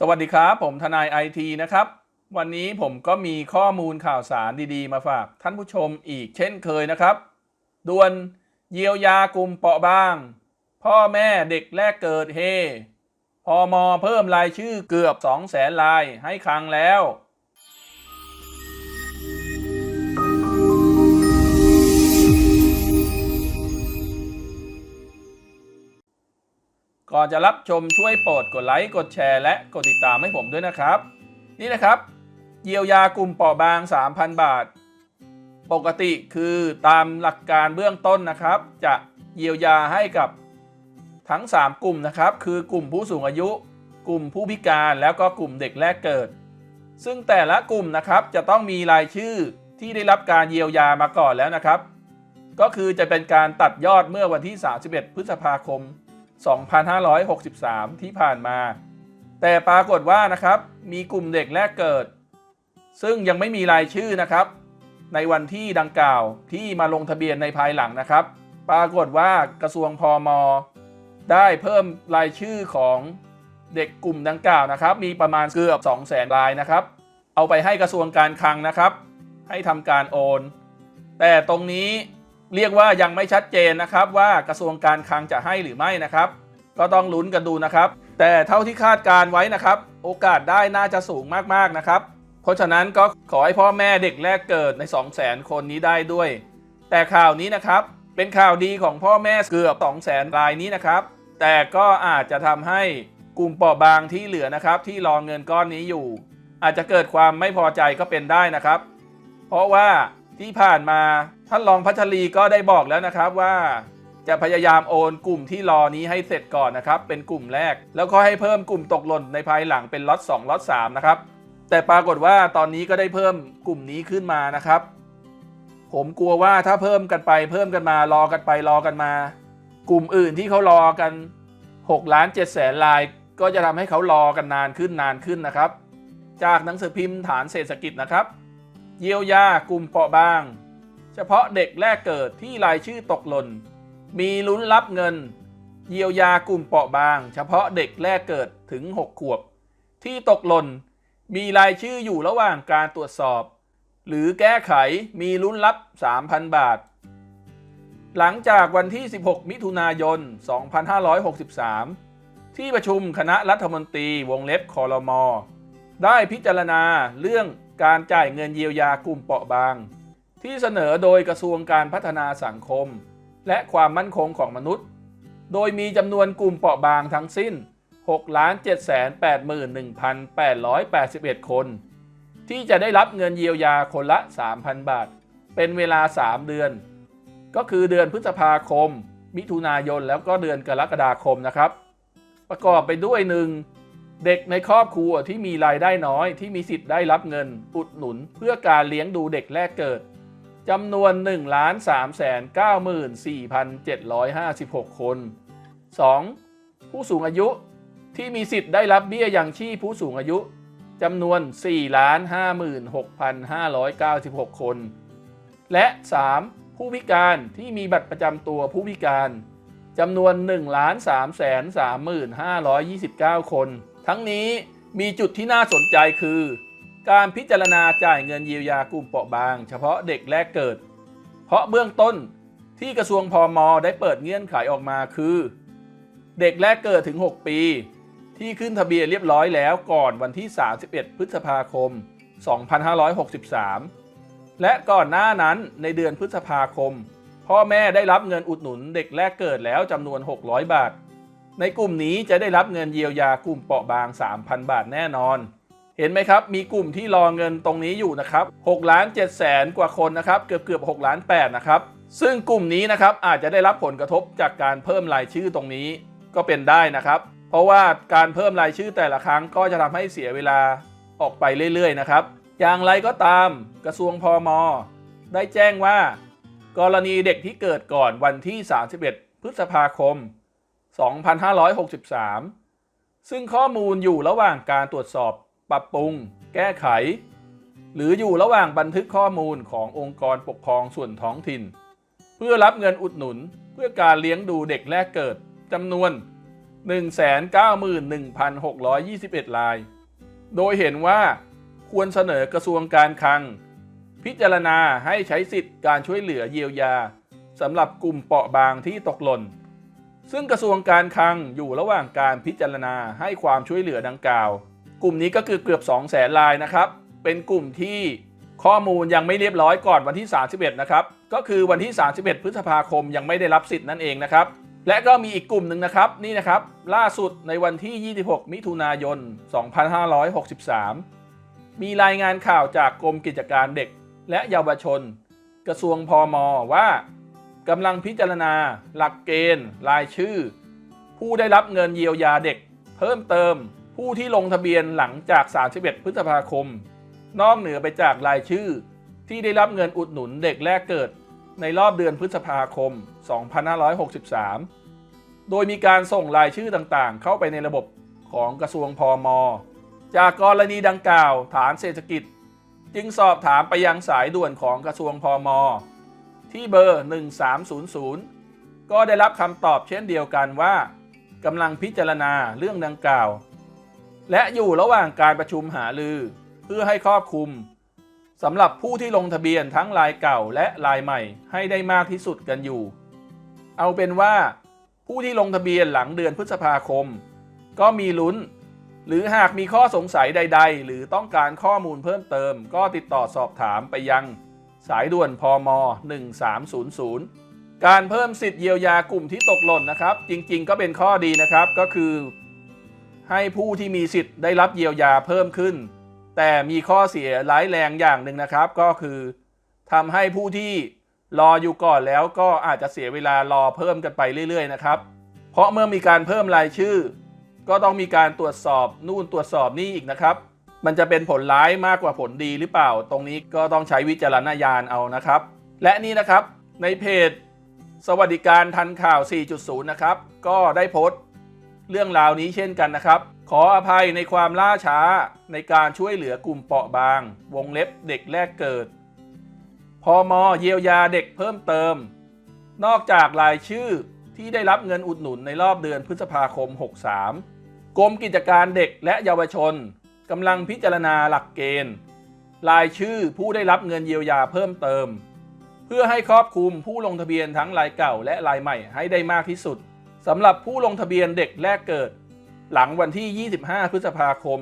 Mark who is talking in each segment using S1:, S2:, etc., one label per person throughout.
S1: สวัสดีครับ ผมทนายไอทีนะครับ วันนี้ผมก็มีข้อมูลข่าวสารดีๆ มาฝากท่านผู้ชมอีกเช่นเคยนะครับด่วนเยียวยากลุ่มเปราะบาง พ่อแม่เด็กแรกเกิดเฮพอมอเพิ่มรายชื่อเกือบ 2 0 0แสนรายให้ครั้งแล้ว อนจะรับชมช่วยโปรดกดไลค์กดแชร์และกดติดตามให้ผมด้วยนะครับ นี่นะครับ เยียวยากลุ่มเปราะบาง 3,000 บาท ปกติคือตามหลักการเบื้องต้นนะครับ จะเยียวยาให้กับทั้ง 3 กลุ่มนะครับ คือกลุ่มผู้สูงอายุ กลุ่มผู้พิการแล้วก็กลุ่มเด็กแรกเกิด ซึ่งแต่ละกลุ่มนะครับจะต้องมีรายชื่อที่ได้รับการเยียวยามาก่อนแล้วนะครับ ก็คือจะเป็นการตัดยอดเมื่อวันที่ 31 พฤษภาคม 2563 ที่ผ่านมา แต่ปรากฏว่านะครับมีกลุ่มเด็กแรกเกิด ซึ่งยังไม่มีรายชื่อนะครับ ในวันที่ดังกล่าวที่มาลงทะเบียนในภายหลังนะครับ ปรากฏว่ากระทรวงพอมได้เพิ่มรายชื่อของเด็กกลุ่มดังกล่าวนะครับ มีประมาณเกือบ 2 0 0 0 0 0รายนะครับ เอาไปให้กระทรวงการคลังนะครับ ให้ทำการโอน แต่ตรงนี้ เรียกว่ายังไม่ชัดเจนนะครับว่ากระทรวงการคลังจะให้หรือไม่นะครับ ก็ต้องลุ้นกันดูนะครับ แต่เท่าที่คาดการไว้นะครับ โอกาสได้น่าจะสูงมากๆนะครับ เพราะฉะนั้นก็ขอให้พ่อแม่เด็กแรกเกิดใน 2 0 0 0 0 0คนนี้ได้ด้วย แต่ข่าวนี้นะครับเป็นข่าวดีของพ่อแม่เกือบ2 0 0 0 0 0รายนี้นะครับ แต่ก็อาจจะทำให้กลุ่มเปราะบางที่เหลือนะครับ ที่รองเงินก้อนนี้อยู่ อาจจะเกิดความไม่พอใจก็เป็นได้นะครับ เพราะว่าที่ผ่านมา ท่านรองพัชรีก็ได้บอกแล้วนะครับว่าจะพยายามโอนกลุ่มที่รอนี้ให้เสร็จก่อนนะครับ เป็นกลุ่มแรก แล้วก็ให้เพิ่มกลุ่มตกหล่นในภายหลังเป็นล็อต2ล็อต3นะครับ แต่ปรากฏว่าตอนนี้ก็ได้เพิ่มกลุ่มนี้ขึ้นมานะครับ ผมกลัวว่าถ้าเพิ่มกันไปเพิ่มกันมารอกันไปรอกันมา กลุ่มอื่นที่เขารอกัน6ล้าน7แสนลาย ก็จะทำให้เขารอกันนานขึ้นนานขึ้นนะครับ จากหนังสือพิมพ์ฐานเศรษฐกิจนะครับ เยียวยากลุ่มเปราะบาง เฉพาะเด็กแรกเกิดที่รายชื่อตกหล่น มีลุ้นรับเงิน เยียวยากลุ่มเปราะบาง เฉพาะเด็กแรกเกิดถึง 6 ขวบ ที่ตกหล่น มีรายชื่ออยู่ระหว่างการตรวจสอบ หรือแก้ไขมีลุ้นรับ 3,000 บาท หลังจากวันที่ 16 มิถุนายน 2563 ที่ประชุมคณะรัฐมนตรีวงเล็บคอรมอได้พิจารณาเรื่องการจ่ายเงินเยียวยากลุ่มเปราะบาง ที่เสนอโดยกระทรวงการพัฒนาสังคม และความมั่นคงของมนุษย์ โดยมีจำนวนกลุ่มเปราะบางทั้งสิ้น 6,781,881 คน ที่จะได้รับเงินเยียวยาคนละ 3,000 บาท เป็นเวลา 3 เดือน ก็คือเดือนพฤษภาคม มิถุนายนแล้วก็เดือนกรกฎาคมนะครับ ประกอบไปด้วยหนึ่งเด็กในครอบครัวที่มีรายได้น้อยที่มีสิทธิ์ได้รับเงินอุดหนุนเพื่อการเลี้ยงดูเด็กแรกเกิด จำนวน 1 3 9 4 7 5 6 คน 2. ผู้สูงอายุที่มีสิทธิ์ได้รับเบี้ยยังชีพผู้สูงอายุจำนวน 4 56,596 คน และ 3. ผู้พิการที่มีบัตรประจำตัวผู้พิการจำนวน 1 3 3 529 คน ทั้งนี้มีจุดที่น่าสนใจคือ การพิจารณาจ่ายเงินเยียวยากลุ่มเปราะบาง เฉพาะเด็กแรกเกิด เพราะเบื้องต้นที่กระทรวงพอมได้เปิดเงื่อนไขออกมาคือ เด็กแรกเกิดถึง 6 ปี ที่ขึ้นทะเบียนเรียบร้อยแล้วก่อนวันที่ 31 พฤษภาคม 2563 และก่อนหน้านั้นในเดือนพฤษภาคม พ่อแม่ได้รับเงินอุดหนุนเด็กแรกเกิดแล้วจำนวน 600 บาท ในกลุ่มนี้จะได้รับเงินเยียวยากลุ่มเปราะบาง 3,000 บาทแน่นอน เห็นไหมครับ มีกลุ่มที่รอเงินตรงนี้อยู่นะครับ6ล้าน7แสนกว่าคนนะครับ เกือบเกือบ6ล้าน8นะครับ ซึ่งกลุ่มนี้นะครับอาจจะได้รับผลกระทบจากการเพิ่มรายชื่อตรงนี้ก็เป็นได้นะครับ เพราะว่าการเพิ่มรายชื่อแต่ละครั้งก็จะทำให้เสียเวลาออกไปเรื่อยๆนะครับ อย่างไรก็ตามกระทรวงพอมได้แจ้งว่า กรณีเด็กที่เกิดก่อนวันที่ 31 พฤษภาคม 2563 ซึ่งข้อมูลอยู่ระหว่างการตรวจสอบ ปรับปรุง แก้ไข หรืออยู่ระหว่างบันทึกข้อมูลขององค์กรปกครองส่วนท้องถิ่น เพื่อรับเงินอุดหนุนเพื่อการเลี้ยงดูเด็กแรกเกิดจำนวน 191,621 ราย โดยเห็นว่าควรเสนอกระทรวงการคลัง พิจารณาให้ใช้สิทธิ์การช่วยเหลือเยียวยาสำหรับกลุ่มเปราะบางที่ตกหล่น ซึ่งกระทรวงการคลังอยู่ระหว่างการพิจารณาให้ความช่วยเหลือดังกล่าว กลุ่มนี้ก็คือเกือบ 2 0 0แสนรายนะครับ เป็นกลุ่มที่ข้อมูลยังไม่เรียบร้อยก่อนวันที่ 31 นะครับ ก็คือวันที่ 31 พฤษภาคมยังไม่ได้รับสิทธิ์นั่นเองนะครับ และก็มีอีกกลุ่มหนึ่งนะครับ นี่นะครับ ล่าสุดในวันที่ 26 มิถุนายน 2563 มีรายงานข่าวจากกรมกิจการเด็ก และเยาวชน กระทรวงพอมว่ากำลังพิจารณา หลักเกณฑ์ รายชื่อ ผู้ได้รับเงินเยียวยาเด็ก เพิ่มเติม ผู้ที่ลงทะเบียนหลังจาก 31 พฤษภาคม นอกเหนือไปจากรายชื่อ ที่ได้รับเงินอุดหนุนเด็กแรกเกิด ในรอบเดือนพฤษภาคม 2563 โดยมีการส่งรายชื่อต่างๆ เข้าไปในระบบของกระทรวงพอมจากกรณีดังกล่าวฐานเศรษฐกิจ จึงสอบถามไปยังสายด่วนของกระทรวงพอมที่เบอร์ 1300 ก็ได้รับคำตอบเช่นเดียวกันว่ากำลังพิจารณาเรื่องดังกล่าว และอยู่ระหว่างการประชุมหารือ เพื่อให้ครอบคลุมสำหรับผู้ที่ลงทะเบียนทั้งรายเก่าและรายใหม่ให้ได้มากที่สุดกันอยู่ เอาเป็นว่าผู้ที่ลงทะเบียนหลังเดือนพฤษภาคม ก็มีลุ้น หรือหากมีข้อสงสัยใด ๆ หรือต้องการข้อมูลเพิ่มเติม ก็ติดต่อสอบถามไปยัง สายด่วนพม 1300 การเพิ่มสิทธิ์เยียวยากลุ่มที่ตกหล่นนะครับ จริงๆ ก็เป็นข้อดีนะครับก็คือ ให้ผู้ที่มีสิทธิ์ได้รับเยียวยาเพิ่มขึ้น แต่มีข้อเสียร้ายแรงอย่างหนึ่งนะครับ ก็คือทำให้ผู้ที่รออยู่ก่อนแล้วก็อาจจะเสียเวลารอเพิ่มกันไปเรื่อย ๆ นะครับ เพราะเมื่อมีการเพิ่มรายชื่อ ก็ต้องมีการตรวจสอบนู่นตรวจสอบนี่อีกนะครับ มันจะเป็นผลร้ายมากกว่าผลดีหรือเปล่า ตรงนี้ก็ต้องใช้วิจารณญาณเอานะครับ และนี่นะครับในเพจ สวัสดิการทันข่าว 4.0 นะครับ ก็ได้โพสต์ เรื่องราวนี้เช่นกันนะครับ ขออภัยในความล่าช้าในการช่วยเหลือกลุ่มเปราะบาง วงเล็บเด็กแรกเกิด พอมเยียวยาเด็กเพิ่มเติม นอกจากรายชื่อที่ได้รับเงินอุดหนุนในรอบเดือนพฤษภาคม 63 กรมกิจการเด็กและเยาวชนกำลังพิจารณาหลักเกณฑ์ รายชื่อผู้ได้รับเงินเยียวยาเพิ่มเติม เพื่อให้ครอบคลุมผู้ลงทะเบียนทั้งรายเก่าและรายใหม่ให้ได้มากที่สุด สำหรับผู้ลงทะเบียนเด็กแรกเกิด หลังวันที่ 25 พฤษภาคม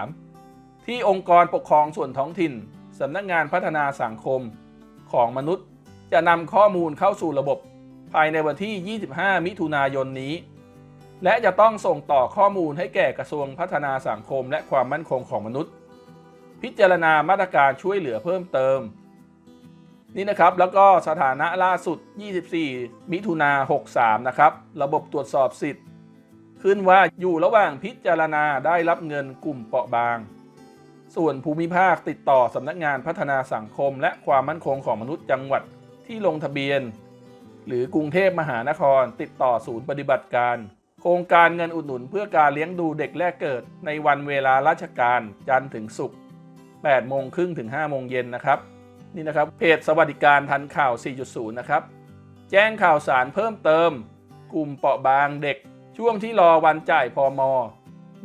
S1: 2563 ที่องค์กรปกครองส่วนท้องถิ่นสำนักงานพัฒนาสังคมของมนุษย์ จะนำข้อมูลเข้าสู่ระบบภายในวันที่ 25 มิถุนายนนี้ และจะต้องส่งต่อข้อมูลให้แก่กระทรวงพัฒนาสังคมและความมั่นคงของมนุษย์ พิจารณามาตรการช่วยเหลือเพิ่มเติม นี่นะครับแล้วก็สถานะล่าสุด 24 มิถุนา63 นะครับ ระบบตรวจสอบสิทธิ์ ขึ้นว่าอยู่ระหว่างพิจารณาได้รับเงินกลุ่มเปราะบาง ส่วนภูมิภาคติดต่อสำนักงานพัฒนาสังคม และความมั่นคงของมนุษย์จังหวัดที่ลงทะเบียน หรือกรุงเทพมหานคร ติดต่อศูนย์ปฏิบัติการ โครงการเงินอุดหนุนเพื่อการเลี้ยงดูเด็กแรกเกิด ในวันเวลาราชการจันทร์ถึงศุกร์8โมงครึ่งถึง5โมงเย็นนะครับ นี่นะครับเพจสวัสดิการทันข่าว 4.0 นะครับ แจ้งข่าวสารเพิ่มเติม กลุ่มเปราะบางเด็ก ช่วงที่รอวันจ่ายพอมอ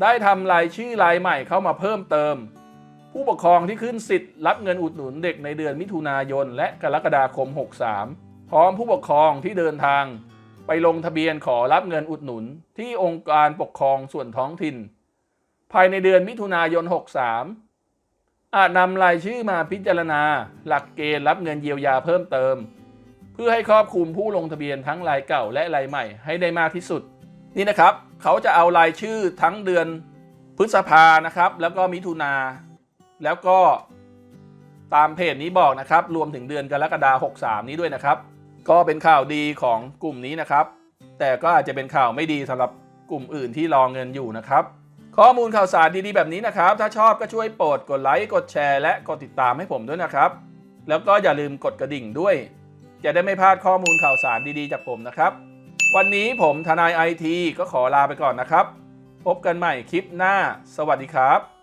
S1: ได้ทำรายชื่อรายใหม่เข้ามาเพิ่มเติม ผู้ปกครองที่ขึ้นสิทธิ์รับเงินอุดหนุนเด็กในเดือนมิถุนายน และกรกฎาคม 63 พร้อมผู้ปกครองที่เดินทาง ไปลงทะเบียนขอรับเงินอุดหนุน ที่องค์การปกครองส่วนท้องถิ่น ภายในเดือนมิถุนายน 63 อาจนำรายชื่อมาพิจารณา หลักเกณฑ์รับเงินเยียวยาเพิ่มเติม เพื่อให้ครอบคลุมผู้ลงทะเบียนทั้งรายเก่าและรายใหม่ให้ได้มากที่สุด นี่นะครับ เขาจะเอารายชื่อทั้งเดือนพฤษภานะครับ แล้วก็มิถุนาแล้วก็ตามเพจนี้บอกนะครับ รวมถึงเดือนกรกฎาคม63 นี้ด้วยนะครับ ก็เป็นข่าวดีของกลุ่มนี้นะครับ แต่ก็อาจจะเป็นข่าวไม่ดีสำหรับกลุ่มอื่นที่รอเงินอยู่นะครับ ข้อมูลข่าวสารดีๆแบบนี้นะครับ ถ้าชอบก็ช่วยโปรดกดไลค์ กดแชร์ และกดติดตามให้ผมด้วยนะครับ แล้วก็อย่าลืมกดกระดิ่งด้วย จะได้ไม่พลาดข้อมูลข่าวสารดีๆ จากผมนะครับ วันนี้ผมทนายไอทีก็ขอลาไปก่อนนะครับ พบกันใหม่คลิปหน้า สวัสดีครับ